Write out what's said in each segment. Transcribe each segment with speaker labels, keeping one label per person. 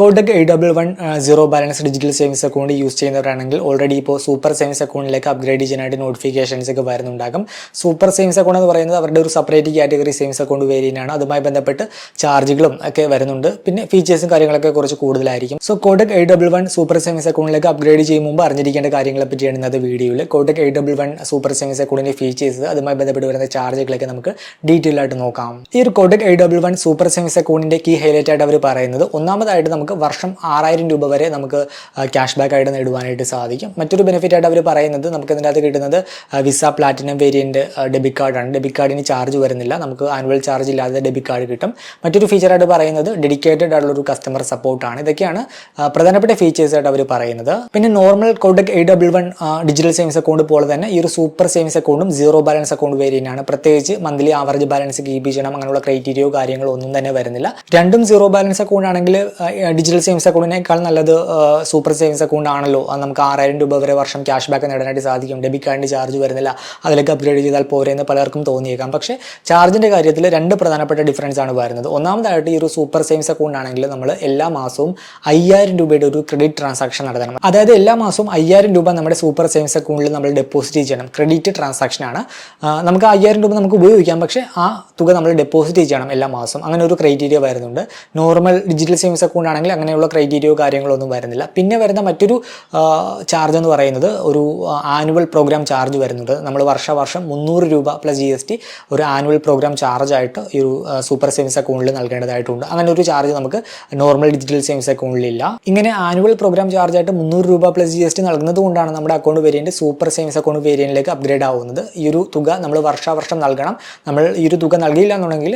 Speaker 1: Kotak A double one zero balance digital savings account use ചെയ്യുന്നവരാണെങ്കിൽ already ഇപ്പോൾ super savings അക്കൗണ്ടിലേക്ക് upgrade ചെയ്യാനായിട്ട് notifications ഒക്കെ വരുന്നുണ്ടാകും. സൂപ്പർ സേവിങ്സ് അക്കൗണ്ട് എന്ന് പറയുന്നത് അവരുടെ ഒരു സെപ്പറേറ്റ് കാറ്റഗറി സേവിങ്സ് അക്കൗണ്ട് വേരിയനാണ് അതുമായി ബന്ധപ്പെട്ട് ചാർജുകളും ഒക്കെ വരുന്നുണ്ട്. പിന്നെ ഫീച്ചേഴ്സും കാര്യങ്ങളൊക്കെ കുറച്ച് കൂടുതലായിരിക്കും. So Kotak A double one super savings അക്കൗണ്ടിലേക്ക് അപ്ഗ്രേഡ് ചെയ്യും മുമ്പ് അറിഞ്ഞിരിക്കേണ്ട കാര്യങ്ങളെ പറ്റിയാണ് ഇന്നത്തെ വീഡിയോയിൽ Kotak A double one super savings അക്കൗണ്ടിന്റെ ഫീച്ചേഴ്സ് അതുമായി ബന്ധപ്പെട്ട് വരുന്ന ചാർജുകളൊക്കെ നമുക്ക് ഡീറ്റെയിൽ ആയിട്ട് നോക്കാം. ഈ ഒരു Kotak A double one super savings അക്കൗണ്ടിന്റെ കീ ഹൈലൈറ്റ് ആയിട്ട് അവർ പറയുന്നത് ഒന്നാമതായിട്ട് നമുക്ക് വർഷം ആറായിരം രൂപ വരെ നമുക്ക് ക്യാഷ് ബാക്ക് ആയിട്ട് നേടുവാനായിട്ട് സാധിക്കും. മറ്റൊരു ബെനിഫിറ്റ് ആയിട്ട് അവർ പറയുന്നത് നമുക്ക് ഇതിന്റെ അകത്ത് കിട്ടുന്നത് വിസ പ്ലാറ്റിനം വേരിയന്റ് ഡെബിറ്റ് കാർഡാണ് ഡെബിറ്റ് കാർഡിന് ചാർജ് വരുന്നില്ല. നമുക്ക് ആനുവൽ ചാർജ് ഇല്ലാതെ ഡെബിറ്റ് കാർഡ് കിട്ടും. മറ്റൊരു ഫീച്ചറായിട്ട് പറയുന്നത് ഡെഡിക്കേറ്റഡ് ആയിട്ടുള്ള ഒരു കസ്റ്റമർ സപ്പോർട്ടാണ് ഇതൊക്കെയാണ് പ്രധാനപ്പെട്ട ഫീച്ചേഴ്സ് ആയിട്ട് അവർ പറയുന്നത്. പിന്നെ normal Kotak A double one digital savings account പോലെ തന്നെ ഈ ഒരു സൂപ്പർ സേവിങ്സ് അക്കൗണ്ടും സീറോ ബാലൻസ് അക്കൗണ്ട് വേരിയന്റ് ആണ്. പ്രത്യേകിച്ച് മന്ത്ലി ആവറേജ് ബാലൻസ് കീപ്പ് ചെയ്യണം. അങ്ങനെയുള്ള ക്രൈറ്റീരിയോ കാര്യങ്ങളോ ഒന്നും തന്നെ വരുന്നില്ല. രണ്ടും സീറോ ബാലൻസ് അക്കൗണ്ട് ആണെങ്കിൽ ഡിജിറ്റൽ സേവിങ്സ് അക്കൗണ്ടിനേക്കാൾ നല്ലത് സൂപ്പർ സേവിങ്സ് അക്കൗണ്ട് ആണല്ലോ. അത് നമുക്ക് ആറായിരം രൂപ വരെ വർഷം ക്യാഷ് ബാക്ക് നേടാനായിട്ട് സാധിക്കും. ഡെബിറ്റ് കാർഡിന്റെ ചാർജ് വരുന്നില്ല. അതിലേക്ക് അപ്ഗ്രേഡ് ചെയ്താൽ പോരെ എന്ന് പലർക്കും തോന്നിയേക്കാം. പക്ഷേ ചാർജിന്റെ കാര്യത്തിൽ രണ്ട് പ്രധാനപ്പെട്ട ഡിഫറൻസ് ആണ് വരുന്നത്. ഒന്നാമതായിട്ട് ഈ ഒരു സൂപ്പർ സേവിങ്സ് അക്കൗണ്ട് ആണെങ്കിൽ നമ്മൾ എല്ലാ മാസവും അയ്യായിരം രൂപയുടെ ഒരു ക്രെഡിറ്റ് ട്രാൻസാക്ഷൻ നടത്തണം. അതായത് എല്ലാ മാസവും അയ്യായിരം രൂപ നമ്മുടെ സൂപ്പർ സേവിങ്സ് അക്കൗണ്ടിൽ നമ്മൾ ഡെപ്പോസിറ്റ് ചെയ്യണം. ക്രെഡിറ്റ് ട്രാൻസാക്ഷൻ ആണ്. നമുക്ക് അയ്യായിരം രൂപ നമുക്ക് ഉപയോഗിക്കാം. പക്ഷേ ആ തുക നമ്മൾ ഡെപ്പോസിറ്റ് ചെയ്യണം എല്ലാ മാസവും. അങ്ങനെ ഒരു ക്രൈറ്റീരിയ വരുന്നുണ്ട്. നോർമൽ ഡിജിറ്റൽ സേവിങ്സ് അക്കൗണ്ട് ആണെങ്കിൽ അങ്ങനെയുള്ള ക്രൈറ്റീരിയോ കാര്യങ്ങളൊന്നും വരുന്നില്ല. പിന്നെ വരുന്ന മറ്റൊരു ചാർജ് എന്ന് പറയുന്നത് ഒരു ആനുവൽ പ്രോഗ്രാം ചാർജ് വരുന്നുണ്ട്. നമ്മൾ വർഷവർഷം മുന്നൂറ് രൂപ പ്ലസ് ജി എസ് ടി ഒരു ആനുവൽ പ്രോഗ്രാം ചാർജായിട്ട് ഈ ഒരു സൂപ്പർ സേവിങ്സ് അക്കൗണ്ടിൽ നൽകേണ്ടതായിട്ടുണ്ട്. അങ്ങനെ ഒരു ചാർജ് നമുക്ക് നോർമൽ ഡിജിറ്റൽ സേവിങ്സ് അക്കൗണ്ടിൽ ഇല്ല. ഇങ്ങനെ ആനുവൽ പ്രോഗ്രാം ചാർജായിട്ട് മുന്നൂറ് രൂപ പ്ലസ് ജി എസ് ടി നൽകുന്നത് കൊണ്ടാണ് നമ്മുടെ account variant super savings account വേരിയന്റിലേക്ക് upgrade ആവുന്നത്. ഈ ഒരു തുക നമ്മൾ വർഷാവർഷം നൽകണം. നമ്മൾ ഈ ഒരു തുക നൽകിയില്ല എന്നുണ്ടെങ്കിൽ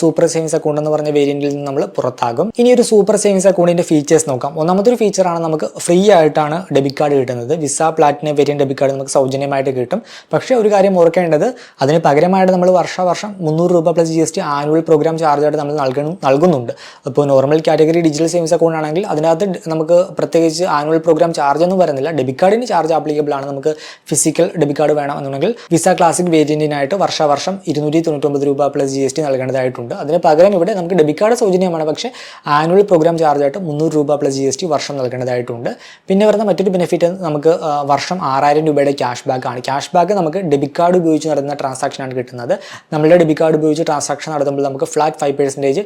Speaker 1: സൂപ്പർ സേവിങ്സ് അക്കൗണ്ട് എന്ന് പറഞ്ഞ വേരിയന്റിൽ നിന്ന് നമ്മൾ പുറത്താകും. ഇനി ഒരു സൂപ്പർ സേവിങ്സ് അക്കൗണ്ടിന്റെ ഫീച്ചേഴ്സ് നോക്കാം. ഒന്നാമത്തെ ഒരു ഫീച്ചറാണ് നമുക്ക് ഫ്രീ ആയിട്ടാണ് ഡെബിറ്റ് കാർഡ് കിട്ടുന്നത്. Visa platinum variant debit card നമുക്ക് സൗജന്യമായിട്ട് കിട്ടും. പക്ഷേ ഒരു കാര്യം ഓർക്കേണ്ടത് അതിന് പകരമായിട്ട് നമ്മൾ വർഷാവർഷം മുന്നൂറ് രൂപ plus G S T annual program charge ആയിട്ട് നമ്മൾ നൽകണം നൽകുന്നുണ്ട്. അപ്പോൾ normal category digital savings account ആണെങ്കിൽ അതിനകത്ത് നമുക്ക് പ്രത്യേകിച്ച് ആനുവൽ പ്രോഗ്രാം ചാർജ് ഒന്നും വരുന്നില്ല. ഡെബിറ്റ് കാർഡിന് ചാർജ് ആപ്ലിക്കബിൾ ആണ്. നമുക്ക് ഫിസിക്കൽ ഡെബിറ്റ് കാർഡ് വേണം എന്നുണ്ടെങ്കിൽ വിസ ക്ലാസിക് വേരിയന്റിനായിട്ട് വർഷാവർഷം ഇരുന്നൂറ്റി തൊണ്ണൂറ്റൊമ്പത് രൂപ പ്ലസ് ജി എസ് ടി നൽകേണ്ടതായിട്ടുണ്ട്. അതിന് പകരം ഇവിടെ നമുക്ക് ഡെബിറ്റ് കാർഡ് സൗജന്യമാണ്. പക്ഷേ ആനുവൽ പ്രോഗ്രാം ചാർജ് ആയിട്ട് മുന്നൂറ് രൂപ പ്ലസ് ജി എസ് ടി വർഷം നൽകേണ്ടതായിട്ടുണ്ട്. പിന്നെ വരുന്ന മറ്റൊരു ബെനിഫിറ്റ് നമുക്ക് വർഷം ആറായിരം രൂപയുടെ ക്യാഷ് ബാക്ക് ആണ്. ക്യാഷ് ബാക്ക് നമുക്ക് ഡെബിറ്റ് കാർഡ് ഉപയോഗിച്ച് നടത്തുന്ന ട്രാൻസാക്ഷനാണ് കിട്ടുന്നത്. നമ്മളുടെ ഡെബിറ്റ് കാർഡ് ഉപയോഗിച്ച് ട്രാൻസാക്ഷൻ നടത്തുമ്പോൾ നമുക്ക് flat five percentage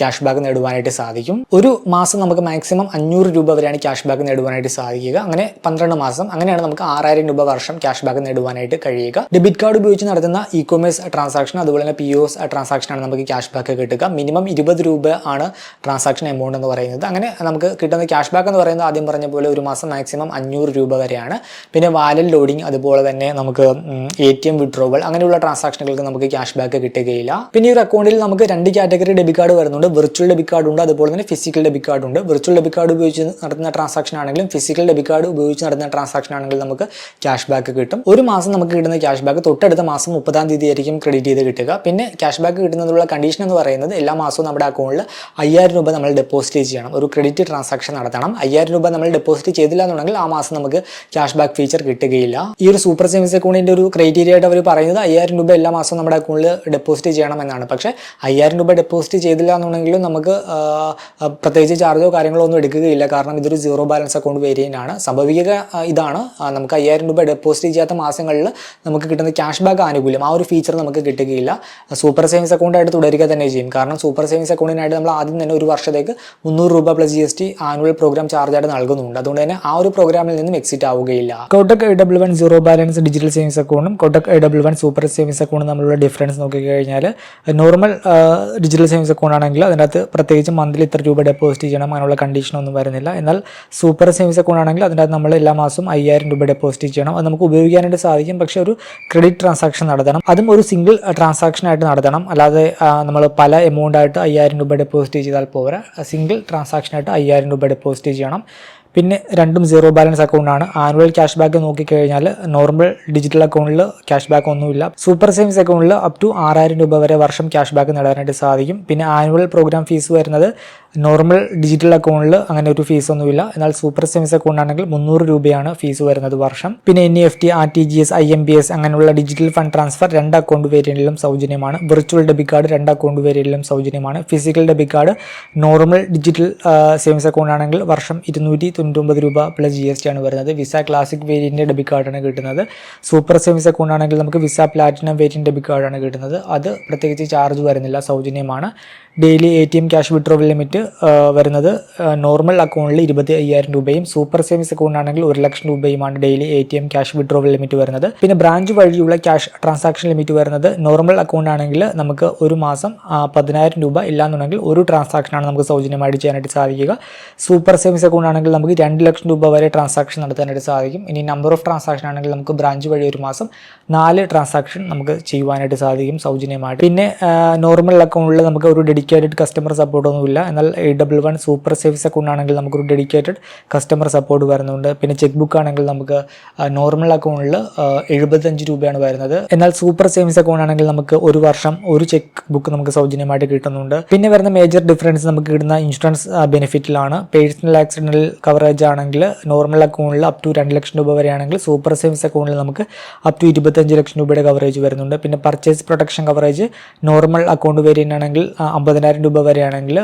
Speaker 1: cash back നേടുവാനായിട്ട് സാധിക്കും. ഒരു മാസം നമുക്ക് മാക്സിമം അഞ്ഞൂറ് രൂപ വരെയാണ് ക്യാഷ് ബാക്ക് നേടുവാനായിട്ട് സാധിക്കുക. അങ്ങനെ പന്ത്രണ്ട് മാസം അങ്ങനെയാണ് നമുക്ക് ആറായിരം രൂപ വർഷം ക്യാഷ് ബാക്ക് നേടുവാനായിട്ട് കഴിയുക. ഡെബിറ്റ് കാർഡ് ഉപയോഗിച്ച് നടത്തുന്ന ഇ കൊമേഴ്സ് ട്രാൻസാക്ഷൻ അതുപോലെ തന്നെ പി ഒ ട്രാൻസാക്ഷൻ ആണ് നമുക്ക് ക്യാഷ് ബാക്ക് കിട്ടുക. മിനിമം ഇരുപത് രൂപ ആണ് ട്രാൻസാക്ഷൻ എമൗണ്ട് എന്ന് പറയുന്നത്. അങ്ങനെ നമുക്ക് കിട്ടുന്ന ക്യാഷ് ബാക്ക് എന്ന് പറയുന്നത് ആദ്യം പറഞ്ഞ പോലെ ഒരു മാസം മാക്സിമം അഞ്ഞൂറ് രൂപ വരെയാണ്. പിന്നെ വാലറ്റ് ലോഡിംഗ് അതുപോലെ തന്നെ നമുക്ക് എ ടി എം വിഡ്രോവൽ അങ്ങനെയുള്ള ട്രാൻസാക്ഷനുകൾക്ക് നമുക്ക് ക്യാഷ് ബാക്ക് കിട്ടുകയില്ല. പിന്നെ ഈ ഒരു അക്കൗണ്ടിൽ നമുക്ക് രണ്ട് കാറ്റഗറി ഡെബിറ്റ് കാർഡ് വരുന്നുണ്ട്. വെർച്വൽ ഡെബിറ്റ് കാർഡ് ഉണ്ട് അതുപോലെ തന്നെ ഫിസിക്കൽ ഡെബിറ്റ് കാർഡ് ഉണ്ട്. വെർച്വൽ ഡെബിറ്റ് കാർഡ് ഉപയോഗിച്ച് നടത്തുന്ന ട്രാൻസാക്ഷൻ ആണെങ്കിലും ഫിസിക്കൽ ഡെബിറ്റ് കാർഡ് ഉപയോഗിച്ച് നടത്തുന്ന ട്രാൻസാക്ഷൻ ആണെങ്കിലും നമുക്ക് ക്യാഷ് ബാക്ക് കിട്ടും. ഒരു മാസം നമുക്ക് കിട്ടുന്ന ക്യാഷ് ബാക്ക് തൊട്ടടുത്ത മാസം മുപ്പതാം തീയതി ആയിരിക്കും ക്രെഡിറ്റ് ചെയ്ത് കിട്ടുക. പിന്നെ ക്യാഷ് ബാക്ക് കിട്ടുന്നതിനുള്ള കണ്ടീഷൻ എന്ന് പറയുന്നത് എല്ലാ മാസവും നമ്മുടെ അക്കൗണ്ടിൽ അയ്യായിരം രൂപ നമ്മൾ ഡെപ്പോസിറ്റ് ചെയ്യണം ഒരു ക്രെഡിറ്റ് ട്രാൻസാക്ഷൻ നടത്തണം. അയ്യായിരം രൂപ നമ്മൾ ഡെപ്പോസിറ്റ് ചെയ്തില്ല എന്നുണ്ടെങ്കിൽ ആ മാസം നമുക്ക് ക്യാഷ് ബാക്ക് ഫീച്ചർ കിട്ടുകയില്ല. ഈ ഒരു സൂപ്പർ സേവിങ്സ് അക്കൗണ്ടിന്റെ ഒരു ക്രൈറ്റീരിയ ആയിട്ട് അവർ പറയുന്നത് അയ്യായിരം രൂപ എല്ലാ മാസവും നമ്മുടെ അക്കൗണ്ടിൽ ഡെപ്പോസിറ്റ് ചെയ്യണം എന്നാണ്. പക്ഷേ അയ്യായിരം രൂപ ഡെപ്പോസിറ്റ് ചെയ്തില്ല എന്നുണ്ടെങ്കിലും നമുക്ക് പ്രത്യേകിച്ച് ചാർജോ കാര്യങ്ങളോ ഒന്നും എടുക്കുകയില്ല. കാരണം ഇതൊരു സീറോ ബാലൻസ് അക്കൗണ്ട് വേരിയന്റ് ആണ്. സംഭവിക്കുക ഇതാണ്. നമുക്ക് അയ്യായിരം രൂപ ഡെപ്പോസിറ്റ് ചെയ്യാത്ത മാസങ്ങളിൽ നമുക്ക് കിട്ടുന്ന ക്യാഷ് ബാക്ക് ആനുകൂല്യം. ആ ഒരു ഫീച്ചർ നമുക്ക് കിട്ടുകയില്ല. സൂപ്പർ സേവിങ്സ് അക്കൗണ്ടായിട്ട് തുടരുക തന്നെ ചെയ്യും. കാരണം സൂപ്പർ സേവിങ്സ് അക്കൗണ്ടിനായിട്ട് നമ്മൾ ആദ്യം തന്നെ ഒരു വർഷത്തേക്ക് മുന്നൂറ് രൂപ plus G S T annual program charge ആയിട്ട് നൽകുന്നുണ്ട്. അതുകൊണ്ട് തന്നെ ആ ഒരു പ്രോഗ്രാമിൽ നിന്നും exit ആവുകയില്ല. Kotak A W one zero balance digital savings അക്കൗണ്ടും Kotak A W one super savings അക്കൗണ്ടും തമ്മിലുള്ള ഡിഫറൻസ് നോക്കിക്കഴിഞ്ഞാൽ നോർമൽ ഡിജിറ്റൽ സേവിങ്സ് അക്കൗണ്ട് ആണെങ്കിൽ അതിനകത്ത് പ്രത്യേകിച്ച് മന്ത്ലി ഇത്ര രൂപ ഡെപ്പോസിറ്റ് ചെയ്യണം അങ്ങനെയുള്ള കണ്ടീഷൻ ഒന്നും വരുന്നില്ല. എന്നാൽ സൂപ്പർ സേവിങ്സ് അക്കൗണ്ട് ആണെങ്കിൽ അതിനകത്ത് നമ്മൾ എല്ലാ മാസവും അയ്യായിരം രൂപ ഡെപ്പോസിറ്റ് ചെയ്യണം. അത് നമുക്ക് ഉപയോഗിക്കാനായിട്ട് സാധിക്കും. പക്ഷേ ഒരു ക്രെഡിറ്റ് ട്രാൻസാക്ഷൻ നടത്തണം. അതും ഒരു സിംഗിൾ ട്രാൻസാക്ഷൻ ആയിട്ട് നടത്തണം. അല്ലാതെ നമ്മൾ പല എമൗണ്ട് ആയിട്ട് അയ്യായിരം രൂപ ഡെപ്പോസിറ്റ് ചെയ്താൽ പോരാ. സിംഗിൾ ട്രാൻസാക്ഷൻ ആയിട്ട് അയ്യായിരം രൂപ ഡെപ്പോസിറ്റ് ചെയ്യണം. പിന്നെ രണ്ടും സീറോ ബാലൻസ് അക്കൗണ്ടാണ് ആനുവൽ ക്യാഷ് ബാക്ക് നോക്കിക്കഴിഞ്ഞാൽ നോർമൽ ഡിജിറ്റൽ അക്കൗണ്ടിൽ ക്യാഷ് ബാക്ക് ഒന്നുമില്ല. സൂപ്പർ സേവിങ്സ് അക്കൗണ്ടിൽ അപ് ടു ആറായിരം രൂപ വരെ വർഷം ക്യാഷ് ബാക്ക് നേടാനായിട്ട് സാധിക്കും. പിന്നെ ആനുവൽ പ്രോഗ്രാം ഫീസ് വരുന്നത് നോർമൽ ഡിജിറ്റൽ അക്കൗണ്ടിൽ അങ്ങനെ ഒരു ഫീസ് ഒന്നുമില്ല. എന്നാൽ സൂപ്പർ സേവിങ്സ് അക്കൗണ്ട് ആണെങ്കിൽ മുന്നൂറ് രൂപയാണ് ഫീസ് വരുന്നത് വർഷം. പിന്നെ N E F T R T G S I M B S അങ്ങനെയുള്ള ഡിജിറ്റൽ ഫണ്ട് ട്രാൻസ്ഫർ രണ്ട് അക്കൗണ്ട് വേരിയന്റിലും സൗജന്യമാണ്. വെർച്വൽ ഡെബിറ്റ് കാർഡ് രണ്ട് അക്കൗണ്ട് വേരിയന്റിലും സൗജന്യമാണ്. Physical debit card normal digital savings account ആണെങ്കിൽ വർഷം ഇരുന്നൂറ്റി തൊണ്ണൂറ്റൊമ്പത് രൂപ പ്ലസ് ജി എസ് ടി ആണ് വരുന്നത്. വിസ ക്ലാസിക് വേരിയന്റ് ഡെബിറ്റ് കാർഡാണ് കിട്ടുന്നത്. സൂപ്പർ സേവിങ്സ് അക്കൗണ്ട് ആണെങ്കിൽ നമുക്ക് വിസ പ്ലാറ്റിനം വേരിയന്റ് ഡെബിറ്റ് കാർഡാണ് കിട്ടുന്നത്. അത് പ്രത്യേകിച്ച് ചാർജ് വരുന്നില്ല സൗജന്യമാണ്. Daily A T M cash withdrawal limit വരുന്നത് നോർമൽ അക്കൗണ്ടിൽ ഇരുപത്തി അയ്യായിരം രൂപയും സൂപ്പർ സേവിങ്സ് അക്കൗണ്ട് ആണെങ്കിൽ ഒരു ലക്ഷം രൂപയുമാണ് daily A T M cash withdrawal limit വരുന്നത്. പിന്നെ ബ്രാഞ്ച് വഴിയുള്ള ക്യാഷ് ട്രാൻസാക്ഷൻ ലിമിറ്റ് വരുന്നത് നോർമൽ അക്കൗണ്ട് ആണെങ്കിൽ നമുക്ക് ഒരു മാസം പതിനായിരം രൂപ ഇല്ലാന്നുണ്ടെങ്കിൽ ഒരു ട്രാൻസാക്ഷനാണ് നമുക്ക് സൗജന്യമായിട്ട് ചെയ്യാനായിട്ട് സാധിക്കുക. സൂപ്പർ സേവിങ്സ് അക്കൗണ്ട് ആണെങ്കിൽ നമുക്ക് രണ്ട് ലക്ഷം രൂപ വരെ ട്രാൻസാക്ഷൻ നടത്താനായിട്ട് സാധിക്കും. ഇനി നമ്പർ ഓഫ് ട്രാൻസാക്ഷൻ ആണെങ്കിൽ നമുക്ക് ബ്രാഞ്ച് വഴി ഒരു മാസം നാല് ട്രാൻസാക്ഷൻ നമുക്ക് ചെയ്യുവാനായിട്ട് സാധിക്കും സൗജന്യമായിട്ട്. പിന്നെ നോർമൽ അക്കൗണ്ടിൽ നമുക്ക് ഒരു ഡെഡിക്കേറ്റഡ് കസ്റ്റമർ സപ്പോർട്ട് ഒന്നുമില്ല. എന്നാൽ എ ഡബിൾ വൺ സൂപ്പർ സേവിസ് അക്കൗണ്ട് ആണെങ്കിൽ നമുക്കൊരു ഡെഡിക്കേറ്റഡ് കസ്റ്റമർ സപ്പോർട്ട് വരുന്നുണ്ട്. പിന്നെ ചെക്ക് ബുക്ക് ആണെങ്കിൽ നമുക്ക് നോർമൽ അക്കൗണ്ടിൽ എഴുപത്തഞ്ച് രൂപയാണ് വരുന്നത്. എന്നാൽ സൂപ്പർ സേവിങ്സ് അക്കൗണ്ട് ആണെങ്കിൽ നമുക്ക് ഒരു വർഷം ഒരു ചെക്ക് ബുക്ക് നമുക്ക് സൗജന്യമായിട്ട് കിട്ടുന്നുണ്ട്. പിന്നെ വരുന്ന മേജർ ഡിഫറൻസ് നമുക്ക് കിട്ടുന്ന ഇൻഷുറൻസ് ബെനിഫിറ്റിലാണ് പേഴ്സണൽ ആക്സിഡന്റൽ കവറേജ് ആണെങ്കിൽ നോർമൽ അക്കൗണ്ടിൽ അപ് ടു രണ്ട് ലക്ഷം രൂപ വരെയാണെങ്കിൽ സൂപ്പർ സേവിങ്സ് അക്കൗണ്ടിൽ നമുക്ക് അപ് ടു ഇരുപത്തഞ്ച് ലക്ഷം രൂപയുടെ കവറേജ് വരുന്നുണ്ട്. പിന്നെ purchase protection coverage normal account variant ആണെങ്കിൽ ആ, അമ്പതിനായിരം രൂപ വരെയാണെങ്കിൽ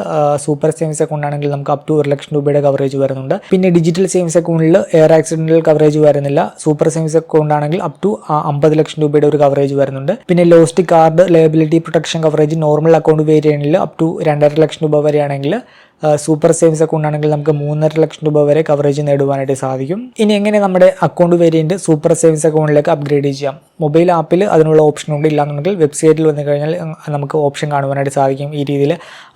Speaker 1: സൂപ്പർ സേവിങ്സ് അക്കൗണ്ട് ആണെങ്കിൽ നമുക്ക് അപ് ടു ഒരു ലക്ഷം രൂപയുടെ കവറേജ് വരുന്നുണ്ട്. പിന്നെ ഡിജിറ്റൽ സേവിങ്സ് അക്കൗണ്ടിൽ എയർ ആക്സിഡന്റൽ കവറേജ് വരുന്നില്ല. സൂപ്പർ സേവിങ്സ് അക്കൗണ്ട് ആണെങ്കിൽ അപ് ടു അമ്പത് ലക്ഷം രൂപയുടെ ഒരു കവറേജ് വരുന്നുണ്ട്. പിന്നെ lost card liability protection coverage normal account വേരിയന്റിൽ up to രണ്ടര ലക്ഷം രൂപ വരെയാണെങ്കിൽ സൂപ്പർ സേവിങ്സ് അക്കൗണ്ട് ആണെങ്കിൽ നമുക്ക് മൂന്നര ലക്ഷം രൂപ വരെ കവറേജ് നേടുവാനായിട്ട് സാധിക്കും. ഇനി എങ്ങനെ നമ്മുടെ അക്കൗണ്ട് വേരിയന്റ് സൂപ്പർ സേവിങ്സ് അക്കൗണ്ടിലേക്ക് അപ്ഗ്രേഡ് ചെയ്യാം? മൊബൈൽ ആപ്പിൽ അതിനുള്ള ഓപ്ഷൻ ഉണ്ട്. ഇല്ലാന്നുണ്ടെങ്കിൽ വെബ്സൈറ്റിൽ വന്നു കഴിഞ്ഞാൽ നമുക്ക് ഓപ്ഷൻ കാണുവാനായിട്ട് സാധിക്കും. ഈ രീതിയിൽ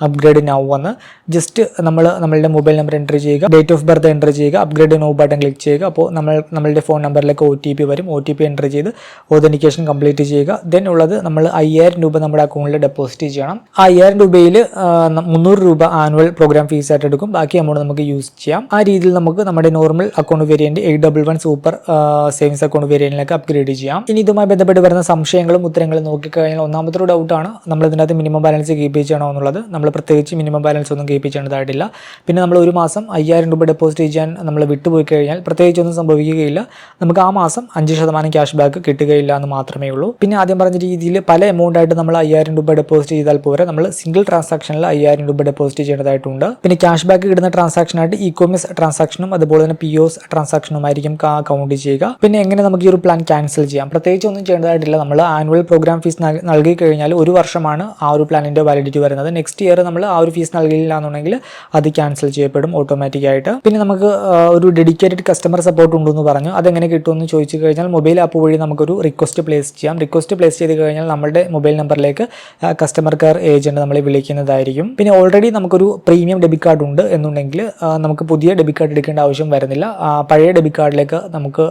Speaker 1: അപ്ഗ്രേഡ് നൗ വന്ന് ജസ്റ്റ് നമ്മൾ നമ്മളുടെ മൊബൈൽ നമ്പർ എന്റർ ചെയ്യുക ഡേറ്റ് ഓഫ് ബർത്ത് എന്റർ ചെയ്യുക അപ്ഗ്രേഡ് നൗ ബട്ടൺ ക്ലിക്ക് ചെയ്യുക. അപ്പോൾ നമ്മൾ നമ്മളുടെ ഫോൺ നമ്പറിലേക്ക് ഒ ടി പി വരും. ഒ ടി പി എന്റർ ചെയ്ത് ഓതന്റിക്കേഷൻ കംപ്ലീറ്റ് ചെയ്യുക. ദെൻ ഉള്ളത് നമ്മൾ അയ്യായിരം രൂപ നമ്മുടെ അക്കൗണ്ടിൽ ഡെപ്പോസിറ്റ് ചെയ്യണം. ആ അയ്യായിരം രൂപയിൽ മുന്നൂറ് രൂപ ആനുവൽ പ്രോഗ്രാം ഫീസ് ആയിട്ട് എടുക്കും. ബാക്കി എമൗണ്ട് നമുക്ക് യൂസ് ചെയ്യാം. ആ രീതിയിൽ നമുക്ക് നമ്മുടെ normal account variant eight double one super savings account വേരിയന്റിലേക്ക് upgrade ചെയ്യാം. ഇനി ഇതുമായി ബന്ധപ്പെട്ട് വരുന്ന സംശയങ്ങളും ഉത്തരങ്ങളും നോക്കിക്കഴിഞ്ഞാൽ ഒന്നാമത്തെ ഒരു ഡൗട്ടാണ് നമ്മൾ ഇതിനകത്ത് മിനിമം ബാലൻസ് കീപ്പ് ചെയ്യണോ എന്നുള്ളത്. നമ്മൾ പ്രത്യേകിച്ച് മിനിമം ബാലൻസ് ഒന്നും കീപ്പ് ചെയ്യേണ്ടതായിട്ടില്ല. പിന്നെ നമ്മൾ ഒരു മാസം അയ്യായിരം രൂപ ഡെപ്പോസിറ്റ് ചെയ്യാൻ നമ്മൾ വിട്ടുപോയി കഴിഞ്ഞാൽ പ്രത്യേകിച്ച് ഒന്നും സംഭവിക്കുകയില്ല. നമുക്ക് ആ മാസം അഞ്ച് ശതമാനം ക്യാഷ് ബാക്ക് കിട്ടുകയില്ല എന്ന് മാത്രമേ ഉള്ളൂ. പിന്നെ ആദ്യം പറഞ്ഞ രീതിയിൽ പല എമൗണ്ട് ആയിട്ട് നമ്മൾ അയ്യായിരം രൂപ ഡെപ്പോസിറ്റ് ചെയ്താൽ പോരെ. നമ്മൾ സിംഗിൾ ട്രാൻസാക്ഷനിൽ അയ്യായിരം രൂപ ഡെപ്പോസിറ്റ് ചെയ്യേണ്ടതായിട്ടുണ്ട്. പിന്നെ ക്യാഷ് ബാക്ക് കിട്ടുന്ന ട്രാൻസാക്ഷനായിട്ട് ഇ കോമേഴ്സ് ട്രാൻസാക്ഷനും അതുപോലെ തന്നെ പി ഒസ് ട്രാൻസാക്ഷനുമായിരിക്കും കൗണ്ട് ചെയ്യുക. പിന്നെ എങ്ങനെ നമുക്ക് ഈ ഒരു പ്ലാൻ ക്യാൻസൽ ചെയ്യാം. പ്രത്യേകിച്ച് ഒന്നും ചെയ്യേണ്ടതായിട്ടില്ല. നമ്മൾ ആനുവൽ പ്രോഗ്രാം ഫീസ് നൽകി കഴിഞ്ഞാൽ ഒരു വർഷമാണ് ആ ഒരു പ്ലാനിന്റെ വാലിഡിറ്റി വരുന്നത്. നെക്സ്റ്റ് ഇയർ നമ്മൾ ആ ഒരു ഫീസ് നൽകിയില്ല എന്നുണ്ടെങ്കിൽ അത് ക്യാൻസൽ ചെയ്യപ്പെടും ഓട്ടോമാറ്റിക്കായിട്ട് പിന്നെ നമുക്ക് ഒരു ഡെഡിക്കേറ്റഡ് കസ്റ്റമർ സപ്പോർട്ട് ഉണ്ടെന്ന് പറഞ്ഞു. അതെങ്ങനെ കിട്ടുമെന്ന് ചോദിച്ചു കഴിഞ്ഞാൽ മൊബൈൽ ആപ്പ് വഴി നമുക്കൊരു റിക്വസ്റ്റ് പ്ലേസ് ചെയ്യാം. റിക്വസ്റ്റ് പ്ലേസ് ചെയ്ത് കഴിഞ്ഞാൽ നമ്മുടെ മൊബൈൽ നമ്പറിലേക്ക് കസ്റ്റമർ കെയർ ഏജന്റ് നമ്മളെ വിളിക്കുന്നതായിരിക്കും. പിന്നെ ഓൾറെഡി നമുക്കൊരു പ്രീമിയം ഡെബിറ്റ് കാർഡ് ഉണ്ട് എന്നുണ്ടെങ്കിൽ നമുക്ക് പുതിയ ഡെബിറ്റ് കാർഡ് എടുക്കേണ്ട ആവശ്യം വരുന്നില്ല. പഴയ ഡെബിറ്റ് കാർഡിലേക്ക് നമുക്ക്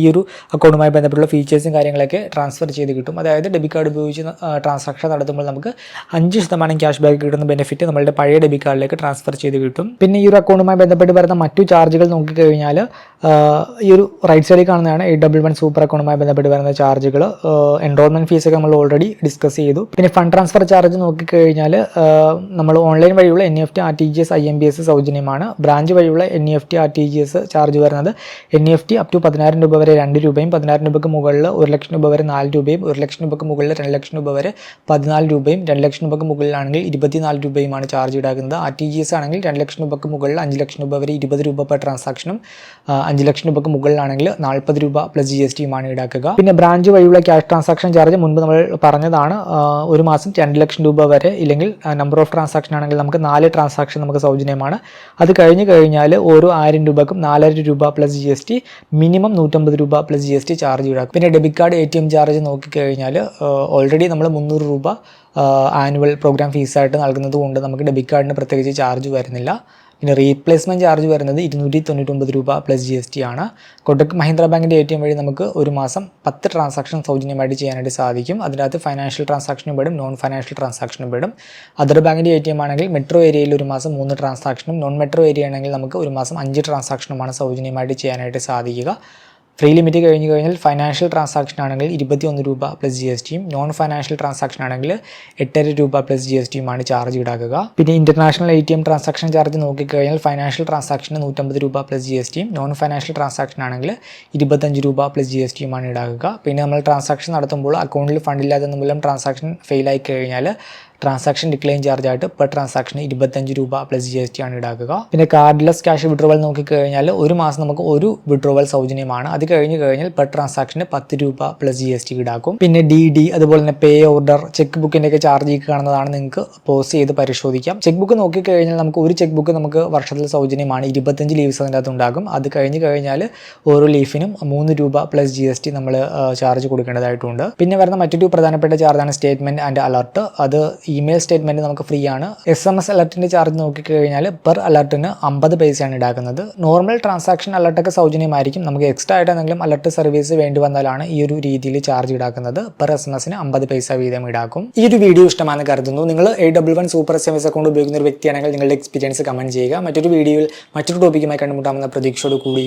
Speaker 1: ഈ ഒരു അക്കൗണ്ടുമായി ബന്ധപ്പെട്ടുള്ള ഫീച്ചേഴ്സും കാര്യങ്ങളൊക്കെ ട്രാൻസ്ഫർ ചെയ്ത് കിട്ടും. അതായത് ഡെബിറ്റ് കാർഡ് ഉപയോഗിച്ച് ട്രാൻസാക്ഷൻ നടത്തുമ്പോൾ നമുക്ക് അഞ്ച് ശതമാനം ക്യാഷ് ബാക്ക് കിട്ടുന്ന ബെനിഫിറ്റ് നമ്മളുടെ പഴയ ഡെബിറ്റ് കാർഡിലേക്ക് ട്രാൻസ്ഫർ ചെയ്ത് കിട്ടും. പിന്നെ ഈ ഒരു അക്കൗണ്ടുമായി ബന്ധപ്പെട്ട് വരുന്ന മറ്റു ചാർജുകൾ നോക്കിക്കഴിഞ്ഞാൽ ഈ ഒരു റൈറ്റ് സൈഡിൽ കാണുന്നതാണ് എയ്റ്റ് ഡബിൾ വൺ സൂപ്പർ അക്കൗണ്ടുമായി ബന്ധപ്പെട്ട് വരുന്ന ചാർജുകൾ എൻറോൾമെന്റ് ഫീസ് ഒക്കെ നമ്മൾ ഓൾറെഡി ഡിസ്കസ് ചെയ്തു. പിന്നെ ഫണ്ട് ട്രാൻസ്ഫർ ചാർജ് നോക്കിക്കഴിഞ്ഞാൽ നമ്മൾ ഓൺലൈൻ വഴിയുള്ള N F T R T G S I M B S സൗജന്യമാണ്. ബ്രാഞ്ച് വഴിയുള്ള N F T R T G S charge വരുന്നത് N F T up to പതിനായിരം രൂപ വരെ രണ്ട് രൂപയും പതിനായിരം രൂപയ്ക്ക് മുകളിൽ ഒരു ലക്ഷം രൂപ വരെ നാല് രൂപയും ഒരു ലക്ഷം രൂപയ്ക്ക് മുകളിൽ രണ്ട് ലക്ഷം രൂപ വരെ പതിനാല് രൂപയും രണ്ട് ലക്ഷം രൂപയ്ക്ക് മുകളിലാണെങ്കിൽ ഇരുപത്തിനാല് രൂപയുമാണ് ചാർജ് ഈടാക്കുന്നത്. ആർ ടി ജി എസ് ആണെങ്കിൽ രണ്ട് ലക്ഷം രൂപയ്ക്ക് മുകളിൽ അഞ്ച് ലക്ഷം രൂപ വരെ ഇരുപത് രൂപ പെർ ട്രാൻസാക്ഷനും അഞ്ച് ലക്ഷം രൂപയ്ക്ക് മുകളിലാണെങ്കിൽ നാൽപ്പത് രൂപ പ്ലസ് ജി എസ് ടിയുമാണ് ഈടാക്കുക. പിന്നെ ബ്രാഞ്ച് വഴിയുള്ള ക്യാഷ് ട്രാൻസാക്ഷൻ ചാർജ് മുൻപ് നമ്മൾ പറഞ്ഞതാണ് ഒരു മാസം രണ്ട് ലക്ഷം രൂപ വരെ ഇല്ലെങ്കിൽ നമ്പർ ഓഫ് ട്രാൻസാക്ഷൻ ആണെങ്കിൽ നമുക്ക് നാല് ട്രാൻസാക്ഷൻ നമുക്ക് സൗജന്യമാണ്. അത് കഴിഞ്ഞ് കഴിഞ്ഞാൽ ഓരോ ആയിരം രൂപക്കും നാലായിരം രൂപ plus G S T minimum നൂറ്റമ്പത് രൂപ plus G S T charge ഈടാക്കും. പിന്നെ debit card A T M charge നോക്കിക്കഴിഞ്ഞാൽ ഓൾറെഡി നമ്മൾ മുന്നൂറ് രൂപ ആനുവൽ പ്രോഗ്രാം ഫീസായിട്ട് നൽകുന്നത് കൊണ്ട് നമുക്ക് ഡെബിറ്റ് കാർഡിന് പ്രത്യേകിച്ച് ചാർജ് വരുന്നില്ല. പിന്നെ റീപ്ലേസ്മെന്റ് ചാർജ് വരുന്നത് ഇരുന്നൂറ്റി തൊണ്ണൂറ്റൊമ്പത് രൂപ പ്ലസ് ജി എസ് ടി ആണ്. കൊട്ടക് മഹീന്ദ്ര ബാങ്കിന്റെ എ ടി എം വഴി നമുക്ക് ഒരു മാസം പത്ത് ട്രാൻസാക്ഷൻ സൗജന്യമായിട്ട് ചെയ്യാനായിട്ട് സാധിക്കും. അതിനകത്ത് ഫൈനാൻഷ്യൽ ട്രാൻസാക്ഷനും പെടും നോൺ ഫൈനാൻഷ്യൽ ട്രാൻസാക്ഷനും പെടും. അതർ ബാങ്കിന്റെ എ ടി എം ആണെങ്കിൽ മെട്രോ ഏരിയയിൽ ഒരു മാസം മൂന്ന് ട്രാൻസാക്ഷനും നോൺ മെട്രോ ഏരിയ ആണെങ്കിൽ നമുക്ക് ഒരു മാസം അഞ്ച് ട്രാൻസാക്ഷനുമാണ് സൗജന്യമായിട്ട് ചെയ്യാനായിട്ട് സാധിക്കുക. ഫ്രീ ലിമിറ്റ് കഴിഞ്ഞ് കഴിഞ്ഞാൽ ഫൈനാൻഷ്യൽ ട്രാൻസാക്ഷൻ ആണെങ്കിൽ ഇരുപത്തി ഒന്ന് രൂപ പ്ലസ് ജി എസ് ടിയും നോൺ ഫൈനാൻഷ്യൽ ട്രാൻസാക്ഷൻ ആണെങ്കിൽ എട്ടര രൂപ പ്ലസ് ജി എസ് ടിയുമാണ് ചാർജ് ഈടാക്കുക. പിന്നെ international A T M transaction charge നോക്കിക്കഴിഞ്ഞാൽ ഫൈനാൻഷ്യൽ ട്രാൻസാക്ഷന് നൂറ്റമ്പത് രൂപ പ്ലസ് ജി എസ് ടിയും നോൺ ഫൈനാൻഷ്യൽ ട്രാൻസാക്ഷൻ ആണെങ്കിൽ ഇരുപത്തഞ്ച് രൂപ പ്ലസ് ജി എസ് ടിയുമാണ് ഈടാക്കുക. പിന്നെ നമ്മൾ ട്രാൻസാക്ഷൻ നടത്തുമ്പോൾ അക്കൗണ്ടിൽ ഫണ്ടില്ലാതെ മൂലം ട്രാൻസാക്ഷൻ ഫെയിലായി കഴിഞ്ഞാൽ ട്രാൻസാക്ഷൻ ഡിക്ലൈൻ ചാർജ് ആയിട്ട് പെർ ട്രാൻസാക്ഷന് ഇരുപത്തഞ്ച് രൂപ പ്ലസ് ജി എസ് ടി ആണ് ഈടാക്കുക. പിന്നെ കാർഡ്ലെസ് ക്യാഷ് വിഡ്രോവൽ നോക്കി കഴിഞ്ഞാൽ ഒരു മാസം നമുക്ക് ഒരു വിഡ്രോവൽ സൗജന്യമാണ്. അത് കഴിഞ്ഞ് കഴിഞ്ഞാൽ പെർ ട്രാൻസാക്ഷന് പത്ത് രൂപ പ്ലസ് ജി എസ് ടി ഈടാക്കും. പിന്നെ ഡി ഡി അതുപോലെ തന്നെ പേ ഓർഡർ ചെക്ക് ബുക്കിന്റെ ഒക്കെ ചാർജ് കാണുന്നതാണ് നിങ്ങൾക്ക് പോസ് ചെയ്ത് പരിശോധിക്കാം. ചെക്ക് ബുക്ക് നോക്കി കഴിഞ്ഞാൽ നമുക്ക് ഒരു ചെക്ക് ബുക്ക് നമുക്ക് വർഷത്തിൽ സൗജന്യമാണ്. ഇരുപത്തഞ്ച് ലീവ്സ് അതിന്റെ അകത്ത് ഉണ്ടാകും. അത് കഴിഞ്ഞ് കഴിഞ്ഞാൽ ഓരോ ലീഫിനും മൂന്ന് രൂപ പ്ലസ് ജി എസ് ടി നമ്മൾ ചാർജ് കൊടുക്കേണ്ടതായിട്ടുണ്ട്. പിന്നെ വരുന്ന മറ്റൊരു പ്രധാനപ്പെട്ട ചാർജാണ് സ്റ്റേറ്റ്മെന്റ് ആൻഡ് അലർട്ട് അത് ഇമെയിൽ സ്റ്റേറ്റ്മെന്റ് നമുക്ക് ഫ്രീ ആണ്. എസ് എം എസ് അലർട്ടിന്റെ ചാർജ് നോക്കിക്കഴിഞ്ഞാൽ പെർ അലർട്ടിന് അമ്പത് പൈസയാണ് ഈടാക്കുന്നത്. നോർമൽ ട്രാൻസാക്ഷൻ അലർട്ടൊക്കെ സൗജന്യമായിരിക്കും. നമുക്ക് എക്സ്ട്രാ ആയിട്ട് എന്തെങ്കിലും അലർട്ട് സർവീസ് വേണ്ടി വന്നാലാണ് ഈ ഒരു രീതിയിൽ ചാർജ് ഈടാക്കുന്നത്. പെർ എസ് എം എസിന് അമ്പത് പൈസ വീതം ഈടാക്കും. ഈ ഒരു വീഡിയോ ഇഷ്ടമാണെന്ന് കരുതുന്നു. നിങ്ങൾ A double one super S M S account ഉപയോഗിക്കുന്ന ഒരു വ്യക്തിയാണെങ്കിൽ നിങ്ങളുടെ എക്സ്പീരിയൻസ് കമന്റ് ചെയ്യുക. മറ്റൊരു വീഡിയോയിൽ മറ്റൊരു ടോപ്പിക്കുമായി കണ്ടുമുട്ടാമെന്ന പ്രതീക്ഷയോട് കൂടി